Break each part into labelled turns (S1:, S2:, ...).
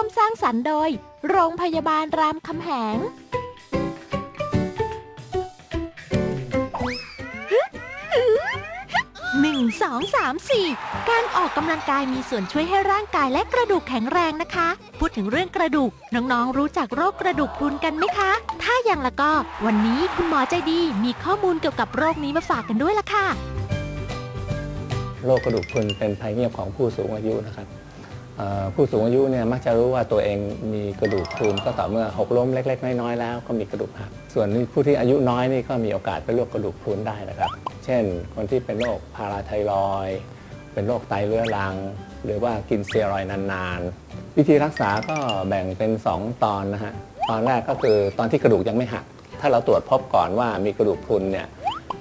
S1: ร่วมสร้างสรรค์โดย โรงพยาบาลรามคำแหง หนึ่งสองสามสี่การออกกำลังกายมีส่วนช่วยให้ร่างกายและกระดูกแข็งแรงนะคะ พูดถึงเรื่องกระดูก น้องๆ รู้จักโรคกระดูกพรุนกันไหมคะ ถ้าอย่างละก็ วันนี้คุณหมอใจดีมีข้อมูลเกี่ยวกับโรคนี้มาฝากกันด้วยละค่ะ
S2: โรคกระดูกพรุนเป็นภัยเงียบของผู้สูงอายุนะครับ ผู้สูงอายุเนี่ยมักจะรู้ว่าตัวเองมีกระดูกพรุนก็ต่อเมื่อหกล้มเล็ก ๆ น้อยๆแล้วก็มีกระดูกหักส่วนผู้ที่อายุน้อยนี่ก็มีโอกาสเป็นโรคกระดูกพรุนได้นะครับ เช่น คนที่เป็นโรคพาราไทรอยเป็นโรคไตเรื้อรัง หรือว่ากินเซียรอยนานๆ วิธีรักษาก็แบ่งเป็น 2 ตอนนะฮะตอนแรกก็คือตอนที่กระดูกยังไม่หัก ถ้าเราตรวจพบก่อนว่ามีกระดูกพรุนเนี่ย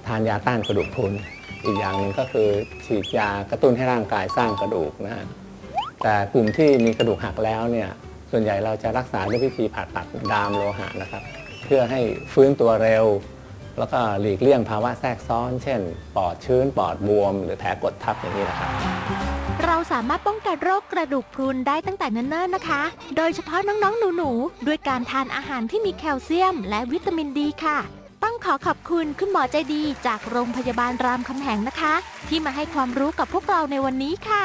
S2: ทานยาต้านกระดูกพรุนอีกอย่างหนึ่งก็คือฉีดยากระตุ้นให้ร่างกายสร้างกระดูกนะฮะ แต่กลุ่มที่มีกระดูกหักแล้วเนี่ยส่วนใหญ่เราจะรักษาด้วยวิธีผ่าตัดดามโลหะนะครับ เพื่อให้ฟื้นตัวเร็ว แล้วก็หลีกเลี่ยงภาวะแทรกซ้อน เช่น ปอดชื้น ปอดบวม หรือแผลกดทับอย่างนี้นะครับ
S1: เราสามารถป้องกันโรคกระดูกพรุนได้ตั้งแต่เนิ่นๆนะคะ โดยเฉพาะน้องๆหนูๆ ด้วยการทานอาหารที่มีแคลเซียม และวิตามินดีค่ะต้องขอขอบคุณคุณหมอใจดีจากโรงพยาบาลรามคำแหงนะคะ ที่มาให้ความรู้กับพวกเราในวันนี้ค่ะ